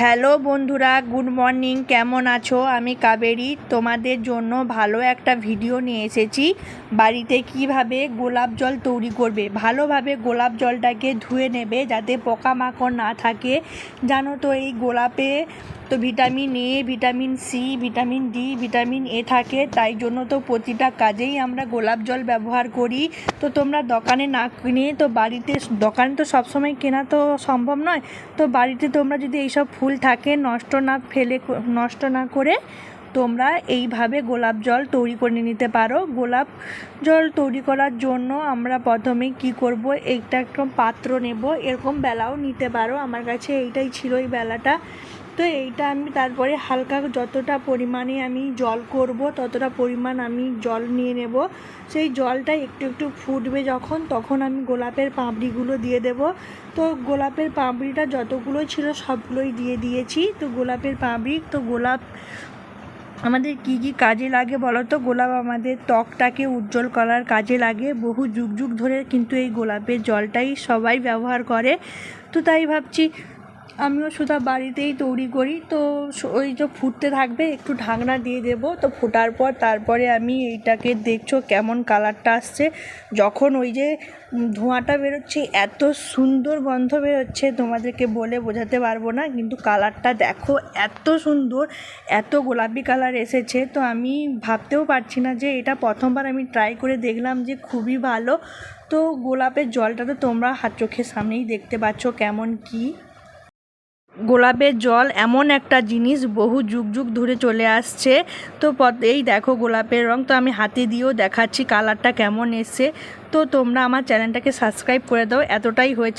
Hello বন্ধুরা, good morning. কেমন আছো? আমি কাবেরি। তোমাদের জন্য ভালো একটা ভিডিও নিয়ে এসেছি। বাড়িতে কীভাবে গোলাপ জল তৈরি করবে? ভালোভাবে গোলাপ জলটাকে ধুয়ে নেবে যাতে পোকামাকড় না থাকে। জানো তো এই গোলাপে তো vitamin A vitamin C vitamin D vitamin A থাকে। তাই জন্য তো প্রতিটা কাজেই আমরা গোলাপ জল ব্যবহার করি। তো তোমরা দোকানে না কিনে তো বাড়িতে, দোকানে তো সবসময় কেনা তো সম্ভব নয়। তো বাড়িতে তোমরা যদি এইসব ফুল থাকে নষ্ট না ফেলে নষ্ট না করে, তোমরা এইভাবে গোলাপ জল তৈরি করে নিতে পারো। গোলাপ জল তৈরি করার জন্য আমরা প্রথমে কি করব? একটা একটা পাত্র নেব। এরকম বেলাও নিতে পারো। আমার কাছে এইটাই ছিল এই বেলাটা। তো এইটা আমি তারপরে হালকা যতটা পরিমাণে আমি জল করব, ততটা পরিমাণ আমি জল নিয়ে নেব। সেই জলটা একটু একটু ফুটবে যখন, তখন আমি গোলাপের পাঁপড়িগুলো দিয়ে দেব। তো গোলাপের পাঁপড়িটা যতগুলো ছিল সবগুলোই দিয়ে দিয়েছি। তো গোলাপের পাঁপড়ি, তো গোলাপ আমাদের কি কি কাজে লাগে বলো তো? গোলাপ আমাদের ত্বকটাকে উজ্জ্বল করার কাজে লাগে। বহু যুগ যুগ ধরে কিন্তু এই গোলাপের জলটাই সবাই ব্যবহার করে। তো তাই ভাবছি আমিও সুধা বাড়িতেই তৈরি করি। তো ওই যে ফুটতে থাকবে, একটু ঢাকনা দিয়ে দেব। তো ফোটার পর তারপরে আমি এইটাকে দেখছ কেমন কালারটা আসছে। যখন ওই যে ধোঁয়াটা বেরোচ্ছে, এত সুন্দর গন্ধ বেরোচ্ছে, তোমাদেরকে বলে বোঝাতে পারব না, কিন্তু কালারটা দেখো এত সুন্দর, এত গোলাপি কালার এসেছে। তো আমি ভাবতেও পারছি না যে এটা প্রথমবার আমি ট্রাই করে দেখলাম যে খুবই ভালো। তো গোলাপের জলটা তো তোমরা হাত চোখের সামনেই দেখতে পাচ্ছ কেমন কী। গোলাপের জল এমন একটা জিনিস বহু যুগ যুগ ধরে চলে আসছে। তো এই দেখো গোলাপের রং। তো আমি হাতে দিয়েও দেখাচ্ছি কালারটা কেমন এসছে। তো তোমরা আমার চ্যানেলটাকে সাবস্ক্রাইব করে দাও। এতটাই হয়েছে।